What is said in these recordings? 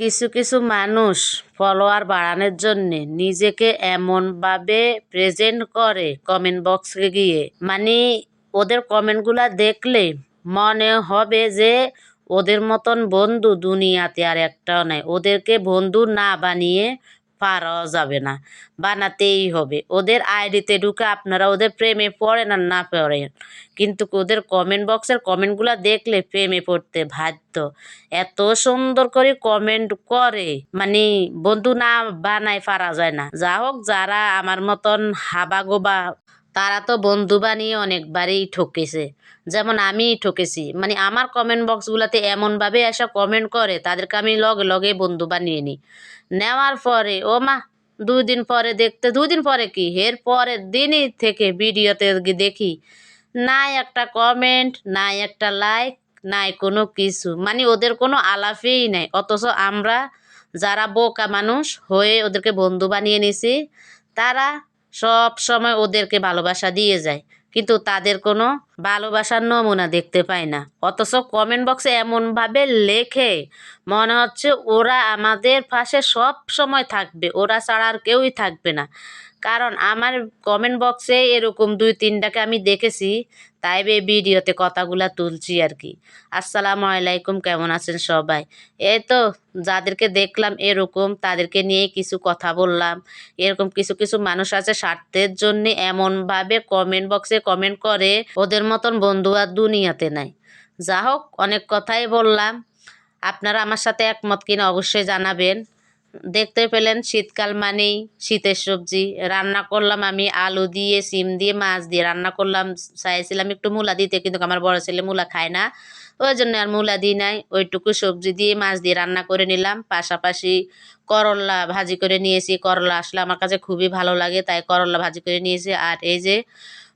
কিছু কিছু মানুষ ফলোয়ার বাড়ানোর জন্য নিজেকে এমনভাবে প্রেজেন্ট করে কমেন্ট বক্সে গিয়ে। মানে ওদের কমেন্টগুলা দেখলে মনে হবে যে ওদের মতন বন্ধু দুনিয়াতে আর একটাও নাই। ওদেরকে বন্ধু না বানিয়ে পারাও যাবে না, বানাতেই হবে। ওদের আইডিতে ঢুকে আপনারা ওদের প্রেমে পড়েন আর না পড়েন। কিন্তু ওদের কমেন্ট বক্সের কমেন্টগুলো দেখলে প্রেমে পড়তে বাধ্য। এত সুন্দর করে কমেন্ট করে। মানে বন্ধু না বানায় পারা যায় না। যা হোক, যারা আমার মতন হাবা গোবা তারা তো বন্ধু বানিয়ে অনেকবারই ঠকেছে। যেমন আমি ঠকেছি। মানে আমার কমেন্ট বক্সগুলোতে এমনভাবে এসে কমেন্ট করে, তাদেরকে আমি লগে লগে বন্ধু বানিয়ে নিই। নেওয়ার পরে, ও মা, দুই দিন পরে দেখতে, দুই দিন পরে কি? এর পরের দিনই থেকে ভিডিওতে দেখি, নাই একটা কমেন্ট নাই একটা লাইক নাই কোনো কিছু। মানে ওদের কোনো আলাপেই নাই। অথচ আমরা যারা বোকা মানুষ হয়ে ওদেরকে বন্ধু বানিয়ে নিছি, তারা সব সময় ওদেরকে ভালোবাসা দিয়ে যায়, কিন্তু তাদের কোনো ভালোবাসার নমুনা দেখতে পায় না। অথচ কমেন্ট বক্সে এমনভাবে লেখে, মনে হচ্ছে ওরা আমাদের পাশে সব সময় থাকবে, ওরা ছাড়া আর কেউই থাকবে না। কারণ আমার কমেন্ট বক্সে এরকম দুই, তিনটাকে আমি দেখেছি, তাই এই ভিডিওতে কথাগুলা তুলছি আর কি। আসসালামু আলাইকুম, কেমন আছেন সবাই? এই তো যাদেরকে দেখলাম এরকম, তাদেরকে নিয়ে কিছু কথা বললাম। এরকম কিছু কিছু মানুষ আছে স্বার্থের জন্য এমনভাবে কমেন্ট বক্সে কমেন্ট করে, ওদের মতন বন্ধু আর দুনিয়াতে নাই। যা হোক অনেক কথাই বললাম। আপনারা আমার সাথে একমত কিনা অবশ্যই জানাবেন। দেখতে পেলেন শীতকাল মানেই শীতের সবজি। রান্না করলাম আমি আলু দিয়ে, সিম দিয়ে, মাছ দিয়ে। রান্না করলাম, চাইছিলাম একটু মূলা দিতে, কিন্তু আমার বড় ছেলে মূলা খায় না। ওই জন্য আর মূলা দিই নাই, ওইটুকু সবজি দিয়ে, মাছ দিয়ে রান্না করে নিলাম। পাশাপাশি করলা ভাজি করে নিয়েছি। করলা আসলে আমার কাছে খুবই ভালো লাগে, তাই করলা ভাজি করে নিয়েছি। আর এই যে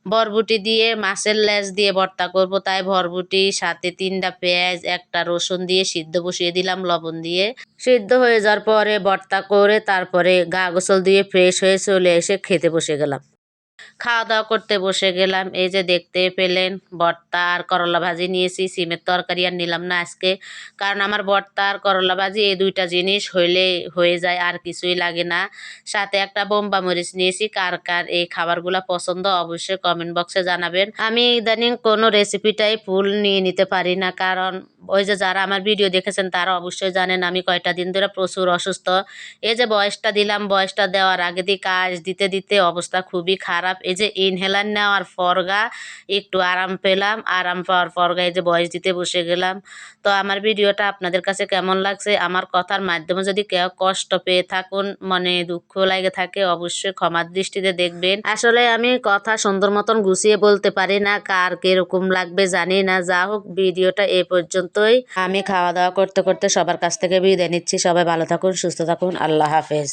বরবুটি দিয়ে মাছের লেজ দিয়ে ভর্তা করব। তাই বরবুটি, সাথে তিনটা পেঁয়াজ, একটা রসুন দিয়ে সিদ্ধ বসিয়ে দিলাম লবণ দিয়ে। সিদ্ধ হয়ে যাওয়ার পরে ভর্তা করে তারপরে গা গোসল দিয়ে ফ্রেশ হয়ে চলে এসে খেতে বসে গেলাম। খাওয়া দাওয়া করতে বসে গেলাম। এই যে দেখতে পেলেন, ভর্তা আর করলা ভাজি নিয়েছি, সিমের তরকারি আর নিলাম না আজকে। কারণ আমার ভর্তা আর করলা ভাজি এই দুইটা জিনিস হইলে হয়ে যায়, আর কিছুই লাগে না। সাথে একটা বোম্বা মরিচ নিয়েছি, কার কার এই খাবারগুলো পছন্দ অবশ্যই কমেন্ট বক্সে জানাবেন। আমি ইদানিং কোনো রেসিপিটাই ফুল নিয়ে নিতে পারি না, কারণ ওই যে যারা আমার ভিডিও দেখেছেন, তারা অবশ্যই জানেন আমি কয়টা দিন ধরে প্রচুর অসুস্থ। এই যে বয়সটা দিলাম, বয়সটা দেওয়ার আগে দিয়ে কাজ দিতে দিতে অবস্থা খুবই খারাপ। এই যে ইনহেলার নেওয়ার পরগা একটু আরাম পেলাম, আরাম পাওয়ার পরগা এই যে বয়স দিতে বসে গেলাম। তো আমার ভিডিওটা আপনাদের কাছে কেমন লাগছে, আমার কথার মাধ্যমে যদি কেউ কষ্ট পেয়ে থাকুন, মনে দুঃখ লাগে থাকে, অবশ্যই ক্ষমার দৃষ্টিতে দেখবেন। আসলে আমি কথা সুন্দর মতন গুছিয়ে বলতে পারি না, কার কীরকম লাগবে জানি না। যা হোক ভিডিওটা এ পর্যন্তই আমি খাওয়া দাওয়া করতে করতে সবার কাছ থেকে বিদায় নিচ্ছি। সবাই ভালো থাকুন, সুস্থ থাকুন। আল্লাহ হাফেজ।